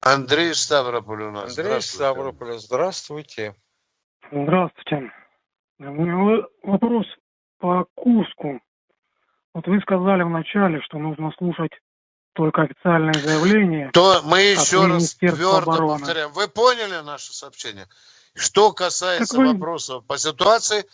Андрей Ставрополь у нас. Андрей Здравствуйте. Ставрополь, здравствуйте. Здравствуйте. У меня вопрос по Курску. Вот вы сказали вначале, что нужно слушать только официальные заявления. То мы еще раз твердо обороны. повторяем. Вы поняли наше сообщение? Что касается вы- вопросов по ситуации,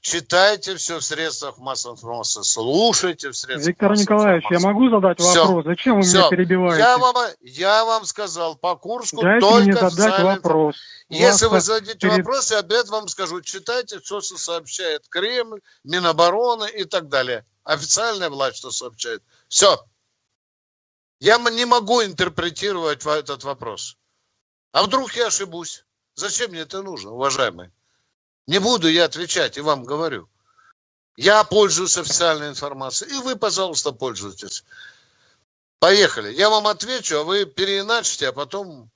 читайте все в средствах массовой информации, слушайте в средствах Виктор массовой Николаевич, я информации. могу задать Всё. вопрос? Зачем вы Всё. меня перебиваете? Я вам, я вам сказал, по Курску Дайте только мне задать вопрос. Если вы зададите перед- вопрос, я опять вам скажу, читайте, что сообщает Кремль, Минобороны и так далее. Официальная власть что сообщает. Все. Я не могу интерпретировать этот вопрос. А вдруг я ошибусь? Зачем мне это нужно, уважаемые? Не буду я отвечать, и вам говорю. Я пользуюсь официальной информацией, и вы, пожалуйста, пользуйтесь. Поехали. Я вам отвечу, а вы переиначите, а потом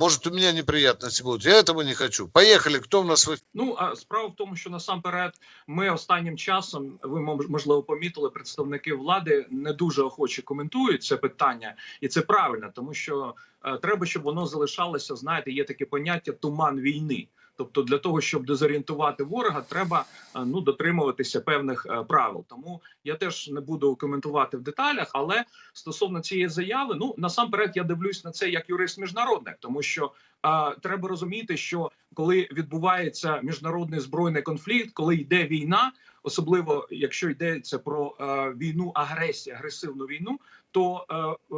может, у меня неприятности будут. Я этого не хочу. Поехали. Кто у нас в Ну а справа в тому, що насамперед ми останнім часом, ви мож- можливо помітили, представники влади не дуже охоче коментують це питання, і це правильно, тому що е, треба, щоб воно залишалося. Знаєте, є таке поняття туман війни. Тобто, для того, щоб дезорієнтувати ворога, треба е, ну дотримуватися певних е, правил. Тому я теж не буду коментувати в деталях, але стосовно цієї заяви, ну насамперед я дивлюсь на це як юрист міжнародник, тому що е, треба розуміти, що коли відбувається міжнародний збройний конфлікт, коли йде війна, особливо якщо йдеться про е, війну агресію, агресивну війну, то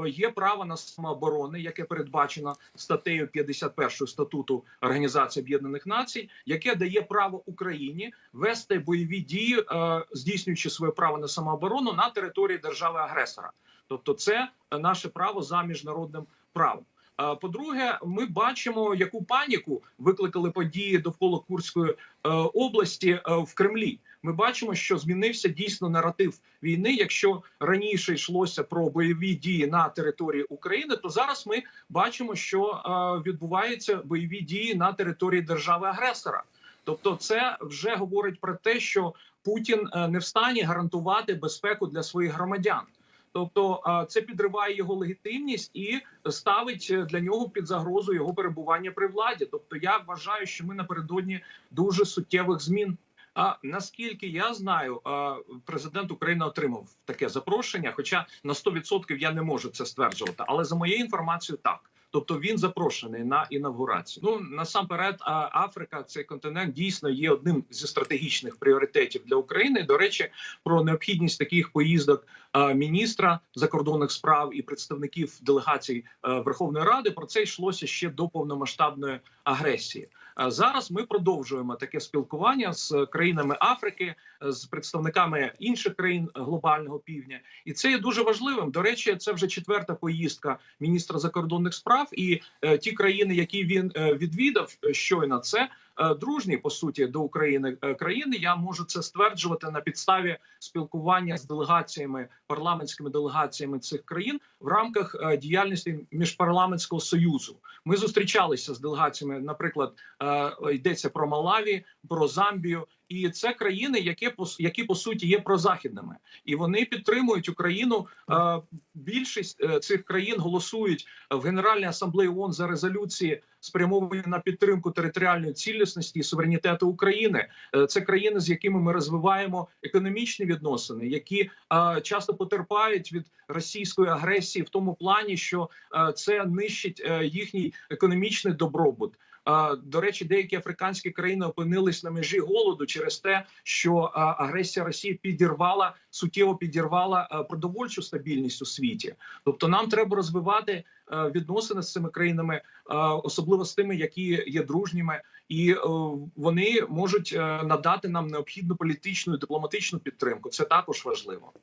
е, є право на самооборони, яке передбачено статтею 51 статуту Організації Об'єднаних Націй, яке дає право Україні вести бойові дії, е, здійснюючи своє право на самооборону на території держави агресора. Тобто, це наше право за міжнародним правом. По-друге, ми бачимо, яку паніку викликали події довкола Курської області в Кремлі. Ми бачимо, що змінився дійсно наратив війни. Якщо раніше йшлося про бойові дії на території України, то зараз ми бачимо, що е, відбуваються бойові дії на території держави-агресора. Тобто, це вже говорить про те, що Путін е, не в стані гарантувати безпеку для своїх громадян. Тобто е, це підриває його легітимність і ставить для нього під загрозу його перебування при владі. Тобто, я вважаю, що ми напередодні дуже суттєвих змін. А наскільки я знаю, президент України отримав таке запрошення. Хоча на 100% я не можу це стверджувати, але за моєю інформацією, так. Тобто він запрошений на інавгурацію. Ну насамперед, Африка, цей континент дійсно є одним зі стратегічних пріоритетів для України. До речі, про необхідність таких поїздок міністра закордонних справ і представників делегацій е, Верховної Ради про це йшлося ще до повномасштабної агресії. Е, Зараз ми продовжуємо таке спілкування з країнами Африки, е, з представниками інших країн глобального півдня, і це є дуже важливим. До речі, це вже четверта поїздка міністра закордонних справ, і е, ті країни, які він відвідав щойно, це дружні по суті до України е, країни. Я можу це стверджувати на підставі спілкування з делегаціями парламентськими делегаціями цих країн в рамках е, діяльності міжпарламентського союзу. Ми зустрічалися з делегаціями, наприклад, е, йдеться про Малаві, про Замбію. І це країни, які які по суті є прозахідними, і вони підтримують Україну. Е, Більшість е, цих країн голосують в Генеральній асамблеї ООН за резолюції, спрямовані на підтримку територіальної цілісності і суверенітету України. Е, Це країни, з якими ми розвиваємо економічні відносини, які часто потерпають від російської агресії в тому плані, що це нищить їхній економічний добробут. До речі, деякі африканські країни опинились на межі голоду через те, що агресія Росії підірвала суттєво підірвала продовольчу стабільність у світі. Тобто, нам треба розвивати відносини з цими країнами, особливо з тими, які є дружніми, і е, вони можуть е, надати нам необхідну політичну і дипломатичну підтримку. Це також важливо.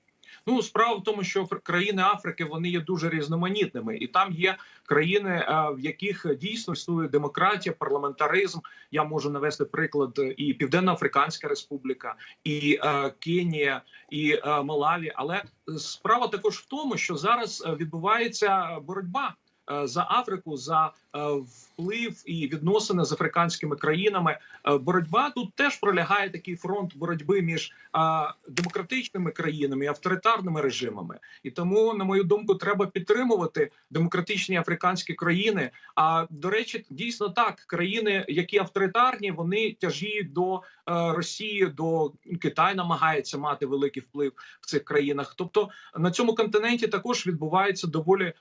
Ну, справа в тому, що країни Африки вони є дуже різноманітними, і там є країни, е, в яких дійсно існує демократія, парламентаризм. Я можу навести приклад е, і Південно-Африканська Республіка, і е, Кенія, і е, Малаві. Але справа також в тому, що зараз е, відбувається боротьба е, за Африку, за вплив і відносини з африканськими країнами. Е, Боротьба тут теж пролягає такий фронт боротьби між е, демократичними країнами і авторитарними режимами. І тому, на мою думку, треба підтримувати демократичні африканські країни. А до речі, дійсно так, країни, які авторитарні, вони тяжіють до е, Росії, до Китай намагається мати великий вплив в цих країнах. Тобто на цьому континенті також відбувається доволі е,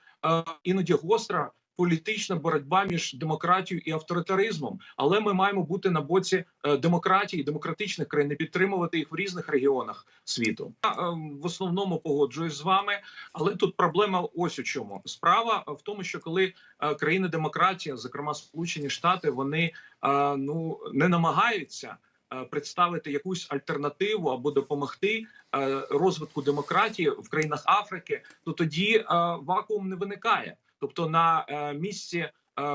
іноді гостра. Політична боротьба між демократією і авторитаризмом, але ми маємо бути на боці е, демократії, демократичних країн, і підтримувати їх в різних регіонах світу. Я е, в основному погоджуюсь з вами, але тут проблема ось у чому справа в тому, що коли е, країни демократії, зокрема Сполучені Штати, вони ну не намагаються. Е, Представити якусь альтернативу або допомогти е, розвитку демократії в країнах Африки, то тоді е, вакуум не виникає. Тобто на місці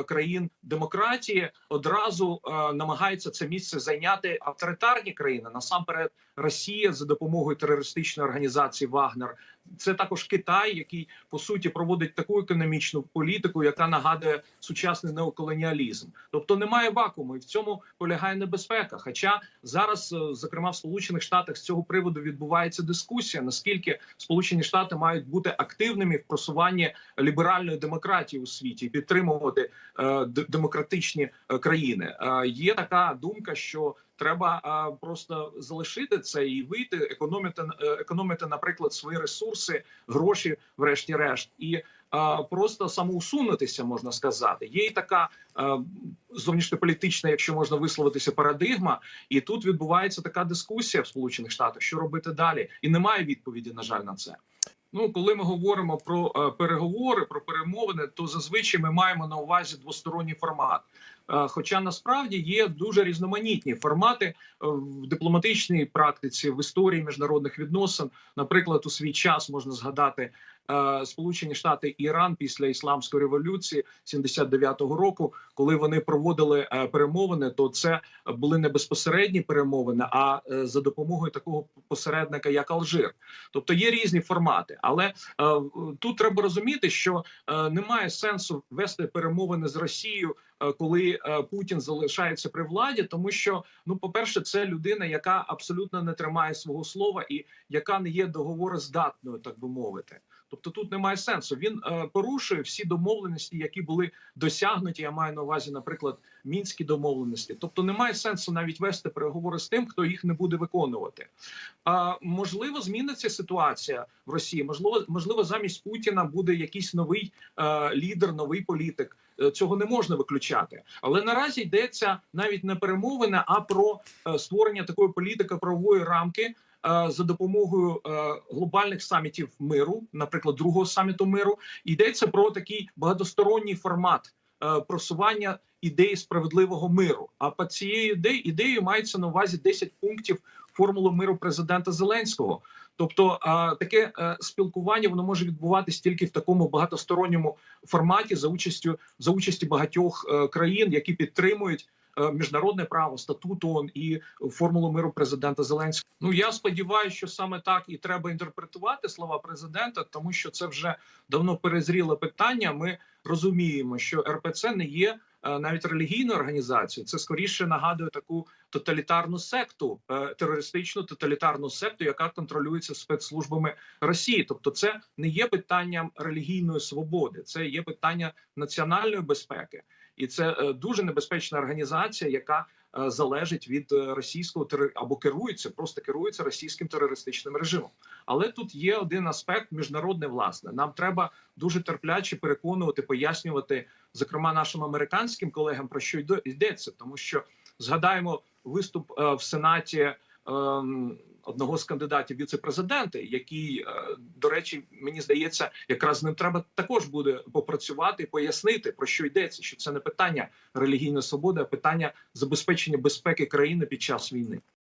країн демократії одразу намагаються це місце зайняти авторитарні країни насамперед Росія за допомогою терористичної організації Вагнер. Це також Китай, який по суті проводить таку економічну політику, яка нагадує сучасний неоколоніалізм. Тобто немає вакууму, і в цьому полягає небезпека. Хоча зараз, е, зокрема в Сполучених Штатах, з цього приводу відбувається дискусія, наскільки Сполучені Штати мають бути активними в просуванні ліберальної демократії у світі і підтримувати е, демократичні е, країни. Є така думка, що треба е, просто залишити це і вийти, економити е, економити, наприклад, свої ресурси, гроші, врешті-решт, і е, просто самоусунутися, можна сказати. Є і така е, зовнішньополітична, якщо можна висловитися, парадигма, і тут відбувається така дискусія в Сполучених Штатах, що робити далі, і немає відповіді, на жаль, на це. Ну, коли ми говоримо про е, переговори, про перемовини, то зазвичай ми маємо на увазі двосторонній формат. Е, Хоча насправді є дуже різноманітні формати е, в дипломатичній практиці, в історії міжнародних відносин. Наприклад, у свій час можна згадати Сполучені Штати Іран після ісламської революції 79-го року, коли вони проводили е, перемовини, то це були не безпосередні перемовини, а е, за допомогою такого посередника, як Алжир. Тобто є різні формати, але е, тут треба розуміти, що е, немає сенсу вести перемовини з Росією, е, коли е, Путін залишається при владі, тому що ну, по-перше, це людина, яка абсолютно не тримає свого слова і яка не є договороздатною, так би мовити. Тобто тут немає сенсу. Він е, порушує всі домовленості, які були досягнуті. Я маю на увазі, наприклад, мінські домовленості. Тобто немає сенсу навіть вести переговори з тим, хто їх не буде виконувати. А можливо, зміниться ситуація в Росії. Можливо, можливо, замість Путіна буде якийсь новий е, лідер, новий політик. Е, Цього не можна виключати, але наразі йдеться навіть не перемовини, а про е, створення такої політики правової рамки е, за допомогою е, глобальних самітів миру, наприклад, другого саміту миру. Йдеться про такий багатосторонній формат е, просування ідеї справедливого миру. А під цією ідеєю мається на увазі 10 пунктів формули миру президента Зеленського. Тобто таке е, спілкування воно може відбуватись тільки в такому багатосторонньому форматі за участю за участі багатьох е, країн, які підтримують е, міжнародне право, статут ООН і формулу миру президента Зеленського. Ну я сподіваюся, що саме так і треба інтерпретувати слова президента, тому що це вже давно перезріле питання. Ми розуміємо, що РПЦ не є навіть релігійну організацію, Це скоріше нагадує таку тоталітарну секту, е, терористичну тоталітарну секту, яка контролюється спецслужбами Росії. Тобто, це не є питанням релігійної свободи, це є питання національної безпеки, і це е, дуже небезпечна організація, яка е, залежить від е, російського або керується, просто керується російським терористичним режимом. Але тут є один аспект міжнародне власне. Нам треба дуже терпляче переконувати, пояснювати, зокрема нашим американським колегам про що йде- йдеться, тому що згадаємо виступ е, в сенаті. Одного з кандидатів віце-президенти, який, е, до речі, мені здається, якраз з ним треба також буде попрацювати і пояснити про що йдеться, що це не питання релігійної свободи, а питання забезпечення безпеки країни під час війни.